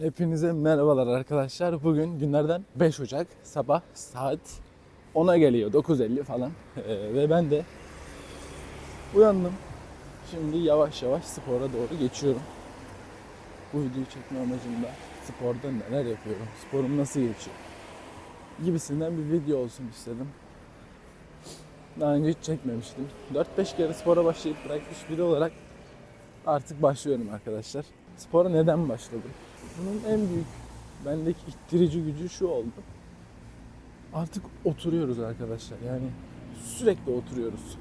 Hepinize merhabalar arkadaşlar. Bugün günlerden 5 Ocak sabah saat 10'a geliyor 9.50 falan Ee, ve ben de uyandım. Şimdi yavaş yavaş spora doğru geçiyorum. Bu videoyu çekme amacım da sporda neler yapıyorum, sporum nasıl geçiyor gibisinden bir video olsun istedim. Daha önce hiç çekmemiştim. 4-5 kere spora başlayıp bırakmış biri olarak artık başlıyorum arkadaşlar. Spora neden başladım? Bunun en büyük bendeki ittirici gücü şu oldu. Artık oturuyoruz arkadaşlar. Yani sürekli oturuyoruz.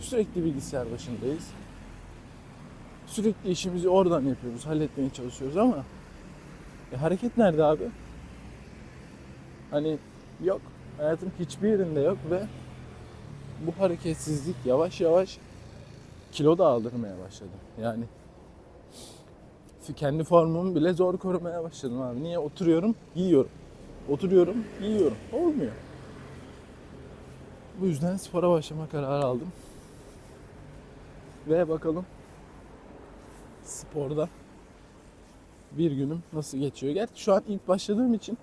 Sürekli bilgisayar başındayız. Sürekli işimizi oradan yapıyoruz, halletmeye çalışıyoruz ama e, hareket nerede abi? Hani yok. Hayatın hiçbir yerinde yok ve bu hareketsizlik yavaş yavaş kilo da aldırmaya başladı. Yani kendi formumu bile zor korumaya başladım abi. Niye? Oturuyorum, yiyorum. Oturuyorum, yiyorum. Olmuyor. Bu yüzden spora başlama kararı aldım. Ve bakalım sporda bir günüm nasıl geçiyor. Gerçi şu an ilk başladığım için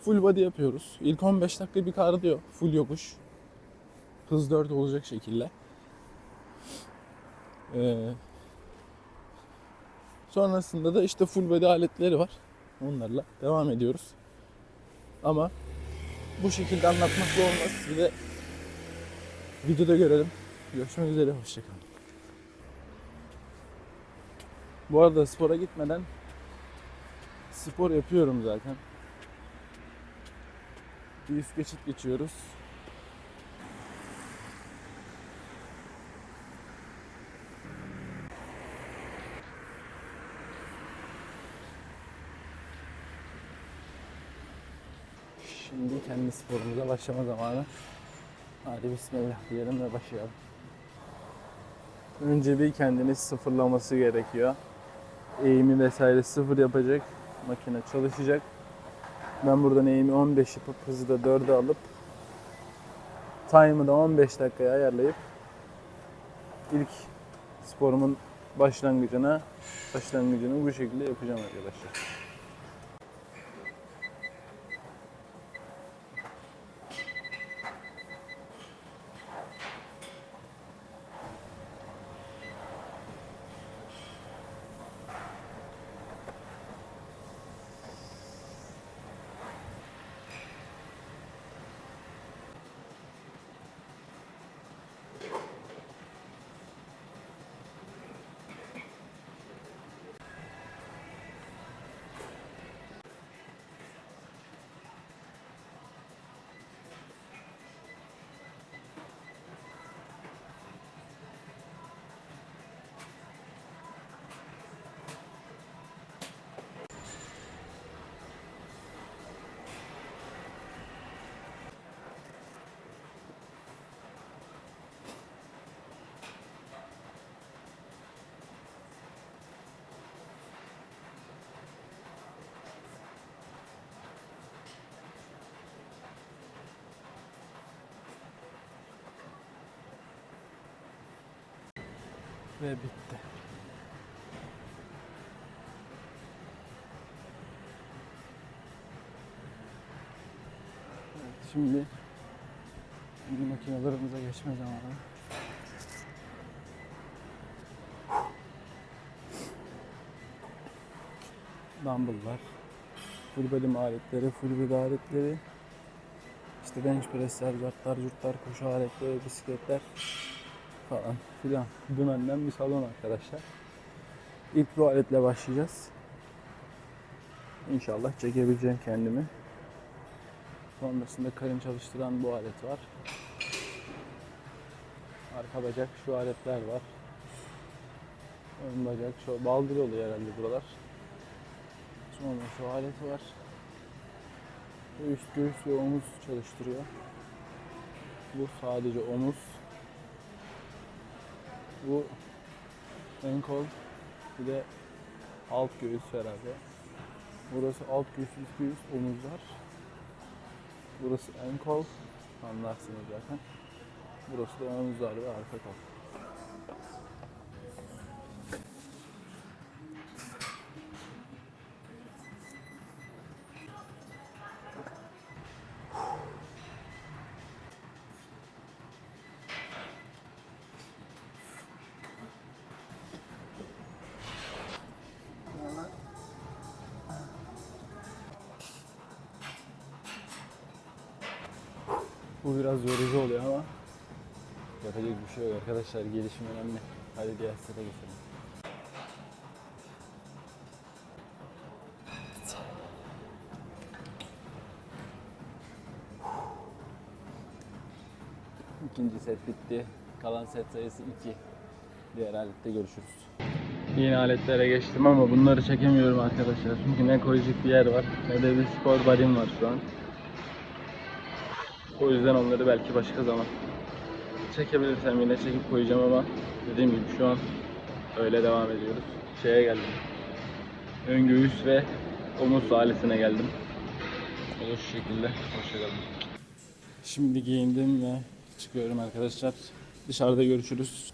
full body yapıyoruz. İlk 15 dakika bir kardiyo, full yokuş. Hız 4 olacak şekilde. Ee, sonrasında da işte full body aletleri var. Onlarla devam ediyoruz. Ama bu şekilde anlatmakla olmaz. Bir de videoda görelim. Görüşmek üzere. Hoşçakalın. Bu arada spora gitmeden spor yapıyorum zaten. Bir üst geçit geçiyoruz. Şimdi kendi sporumuza başlama zamanı. Hadi bismillah diyelim ve başlayalım. Önce bir kendini sıfırlaması gerekiyor. Eğimi vesaire sıfır yapacak. Makine çalışacak. Ben buradan eğimi 15 yapıp hızı da 4'e alıp time'ı da 15 dakikaya ayarlayıp ilk sporumun başlangıcına başlangıcını bu şekilde yapacağım arkadaşlar. Ve bitti. Evet, şimdi makinalarımıza geçme zamanı. Dumbbell'lar, full body aletleri, full body aletleri, işte bench pressler, cartlar, curtlar, koşu aletleri, bisikletler falan filan. Dümenden bir salon arkadaşlar. İlk bu aletle başlayacağız. İnşallah çekebileceğim kendimi. Sonrasında karın çalıştıran bu alet var. Arka bacak şu aletler var. Ön bacak şu baldır oluyor herhalde buralar. Sonra şu aleti var. Üst göğüs ve omuz çalıştırıyor. Bu sadece omuz. Bu ön kol bir de alt göğüs herhalde. Burası alt göğüs, üst göğüs, omuzlar. Burası ön kol. Anlarsınız zaten. Burası da omuzlar ve arka kol. Bu biraz yorucu oluyor ama yapacak bir şey yok arkadaşlar. Gelişim önemli. Hadi diğer sete geçelim. İkinci set bitti. Kalan set sayısı 2. Diğer alette görüşürüz. Yeni aletlere geçtim ama bunları çekemiyorum arkadaşlar. Çünkü ne koyacak bir yer var ne de bir spor body'm var şu an. O yüzden onları belki başka zaman çekebilirsem yine çekip koyacağım ama dediğim gibi şu an öyle devam ediyoruz. Şeye geldim. Ön göğüs ve omuz aletine geldim. O şekilde. Hoşçakalın. Şimdi giyindim ve çıkıyorum arkadaşlar. Dışarıda görüşürüz.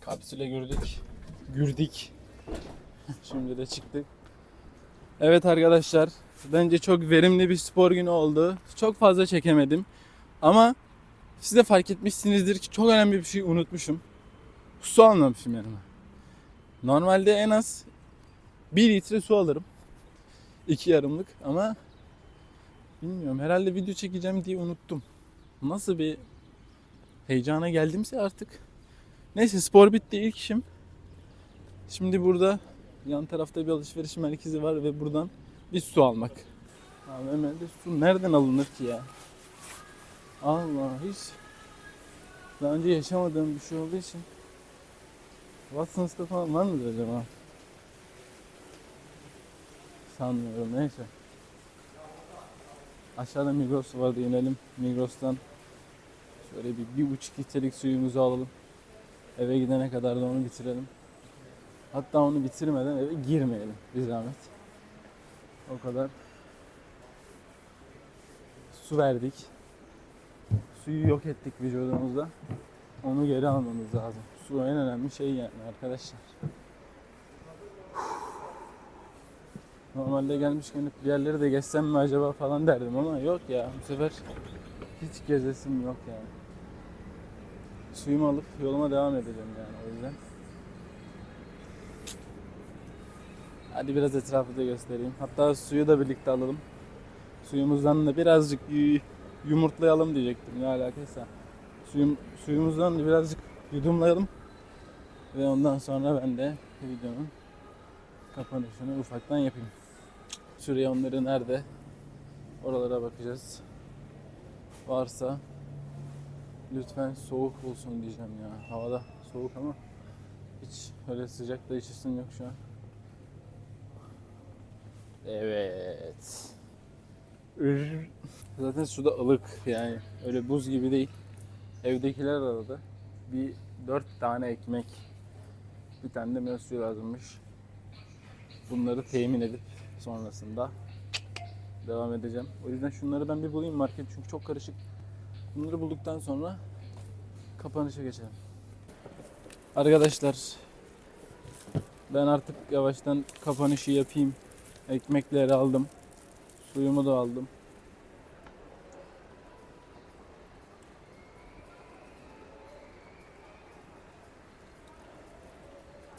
Kapsüle girdik. Gürdik. Şimdi de çıktık. Evet arkadaşlar. Bence çok verimli bir spor günü oldu. Çok fazla çekemedim. Ama siz de fark etmişsinizdir ki çok önemli bir şey unutmuşum. Su almamışım yanıma. Normalde en az 1 litre su alırım. 2 yarımlık ama bilmiyorum herhalde video çekeceğim diye unuttum. Nasıl bir heyecana geldimse artık. Neyse spor bitti ilk işim. Şimdi burada yan tarafta bir alışveriş merkezi var ve buradan bir su almak. Abi hemen de su nereden alınır ki ya? Allah hiç daha önce yaşamadığım bir şey olduğu için Watson's'ta falan var mıdır acaba? Sanmıyorum neyse. Aşağıda Migros vardı inelim. Migros'tan şöyle bir, bir buçuk litrelik suyumuzu alalım. Eve gidene kadar da onu bitirelim. Hatta onu bitirmeden eve girmeyelim bir zahmet. O kadar su verdik. Suyu yok ettik vücudumuzda. Onu geri almamız lazım. Su en önemli şey yani arkadaşlar. Normalde gelmişken bir yerleri de gezsem mi acaba falan derdim ama yok ya bu sefer hiç gezesim yok yani. Suyumu alıp yoluma devam edeceğim yani o yüzden. Hadi biraz etrafı da göstereyim. Hatta suyu da birlikte alalım. Suyumuzdan da birazcık yumurtlayalım diyecektim ne alakaysa. Suyum, suyumuzdan da birazcık yudumlayalım. Ve ondan sonra ben de videonun kapanışını ufaktan yapayım. Şuraya onları nerede? Oralara bakacağız. Varsa lütfen soğuk olsun diyeceğim ya. Havada soğuk ama hiç öyle sıcak da hiç ısın yok şu an. Evet. Zaten suda ılık yani öyle buz gibi değil. Evdekiler aradı. Bir dört tane ekmek, bir tane de meyve suyu lazımmış. Bunları temin edip sonrasında devam edeceğim. O yüzden şunları ben bir bulayım market çünkü çok karışık. Bunları bulduktan sonra kapanışa geçelim. Arkadaşlar ben artık yavaştan kapanışı yapayım. Ekmekleri aldım. Suyumu da aldım.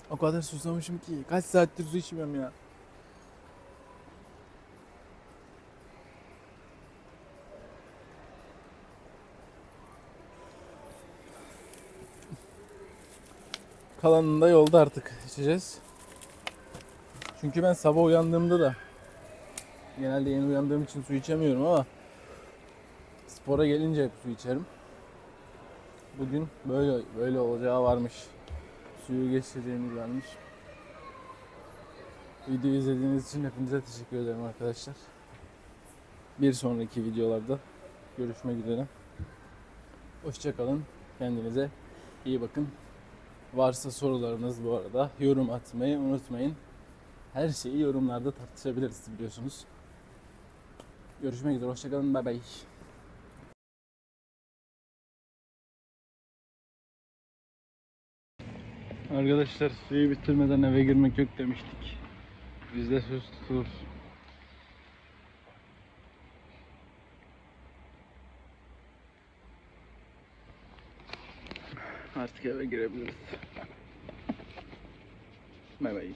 O kadar susamışım ki kaç saattir su içmiyorum ya. Kalanını da yolda artık içeceğiz. Çünkü ben sabah uyandığımda da genelde yeni uyandığım için su içemiyorum ama spora gelince hep su içerim. Bugün böyle böyle olacağı varmış. Suyu geçireceğimiz varmış. Videoyu izlediğiniz için hepinize teşekkür ederim arkadaşlar. Bir sonraki videolarda görüşmek üzere. Hoşçakalın. Kendinize iyi bakın. Varsa sorularınız bu arada yorum atmayı unutmayın. Her şeyi yorumlarda tartışabiliriz biliyorsunuz. Görüşmek üzere. Hoşçakalın. Bay bay. Arkadaşlar suyu bitirmeden eve girmek yok demiştik. Bizde söz tutulur. Artık eve girebiliriz. Bay bay.